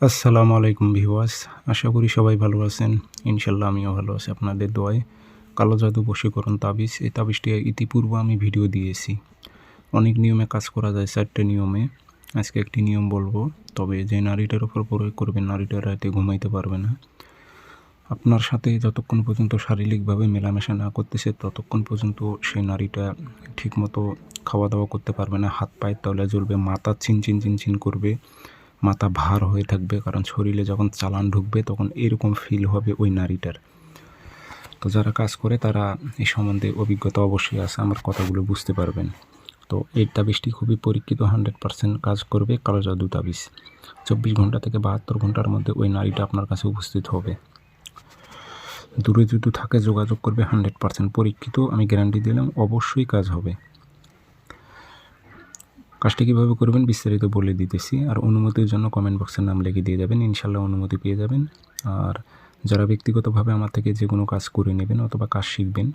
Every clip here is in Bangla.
আসসালামু আলাইকুম ভিউয়ার্স, আশা করি সবাই ভালো আছেন। ইনশাল্লাহ আমিও ভালো আছি আপনাদের দোয়ায়। কালো জাদু বশীকরণ তাবিজ, এই তাবিজটি ইতিপূর্বে আমি ভিডিও দিয়েছি। অনেক নিয়মে কাজ করা যায় চারটে নিয়মে। আজকে একটি নিয়ম বলব, তবে যে নারীটার উপর প্রয়োগ করবেন নারীটা রাতে ঘুমাইতে পারবে না। আপনার সাথে যতক্ষণ পর্যন্ত শারীরিকভাবে মেলামেশা না করতেছে, ততক্ষণ পর্যন্ত সেই নারীটা ঠিকমতো খাওয়া দাওয়া করতে পারবে না। হাত পায়ের তলে জ্বলবে, মাথা চিন চিন চিন চিন করবে। মাথা ভার হয়ে থাকবে, কারণ শরীরে যখন চালান ঢুকবে, তখন এরকম ফিল হবে ওই নারীটার। তো যারা কাজ করে, তারা এই সম্বন্ধে অভিজ্ঞতা অবশ্যই আছে, আমার কথাগুলো বুঝতে পারবেন। তো এই তাবিজটি খুবই পরীক্ষিত হান্ড্রেড পার্সেন্ট কাজ করবে কালো জাদু তাবিজ। চব্বিশ ঘণ্টা থেকে বাহাত্তর ঘণ্টার মধ্যে ওই নারীটা আপনার কাছে উপস্থিত হবে। দূরে যদি থাকে, যোগাযোগ করবে হান্ড্রেড পার্সেন্ট পরীক্ষিত, আমি গ্যারান্টি দিলাম, অবশ্যই কাজ হবে। কাজটি কীভাবে করবেন বিস্তারিত বলে দিতেছি। আর অনুমতির জন্য কমেন্ট বক্সের নাম লিখে দিয়ে যাবেন, ইনশাল্লাহ অনুমতি পেয়ে যাবেন। আর যারা ব্যক্তিগতভাবে আমার থেকে যে কোনো কাজ করে নেবেন অথবা কাজ শিখবেন,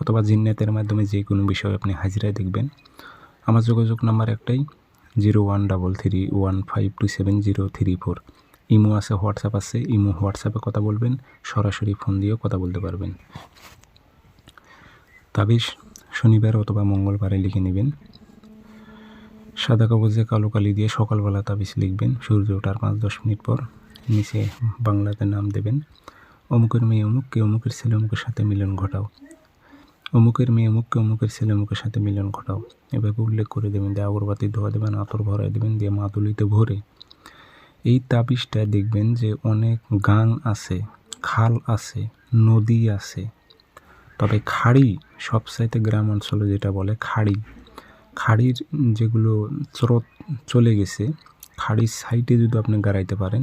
অথবা জিন্নাতের মাধ্যমে যে কোনো বিষয়ে আপনি হাজিরায় দেখবেন, আমার যোগাযোগ নাম্বার একটাই zero one double three one five two seven zero three four. Imo আছে, হোয়াটসঅ্যাপ আছে, ইমো হোয়াটসঅ্যাপে কথা বলবেন, সরাসরি ফোন দিয়েও কথা বলতে পারবেন। তাবিজ শনিবার অথবা মঙ্গলবারে লিখে নেবেন। সাদা কাগজে কালো কালি দিয়ে সকালবেলা তাবিজ লিখবেন। সূর্য ওঠার পাঁচ দশ মিনিট পর নিচে বাংলাতে নাম দেবেন। অমুকের মেয়ে অমুককে অমুকের ছেলে অমুকের সাথে মিলন ঘটাও। অমুকের মেয়ে অমুককে অমুকের ছেলে অমুকের সাথে মিলন ঘটাও। এভাবে উল্লেখ করে দেবেন দিয়ে আগরবাতি ধোয়া দেবেন, আতর ভরাই দেবেন, দিয়ে মাদুলিতে ভরে। এই তাবিজটা দেখবেন যে অনেক গাং আছে, খাল আছে, নদী আছে। তবে খাড়ি সবসাইতে গ্রাম অঞ্চলে যেটা বলে খাড়ি। খাড়ির যেগুলো স্রোত চলে গেছে, খাড়ির সাইডে যদি আপনি গাড়াইতে পারেন,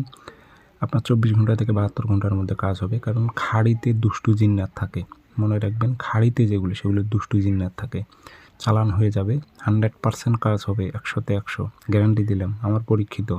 আপনার চব্বিশ ঘণ্টা থেকে বাহাত্তর ঘণ্টার মধ্যে কাজ হবে। কারণ খাড়িতে দুষ্টু জিন্নাত থাকে। মনে রাখবেন, খাড়িতে যেগুলো, সেগুলো দুষ্টু জিন্নাত থাকে। চালান হয়ে যাবে হান্ড্রেড পারসেন্ট কাজ হবে, একশোতে একশো। গ্যারান্টি দিলাম, আমার পরীক্ষিত।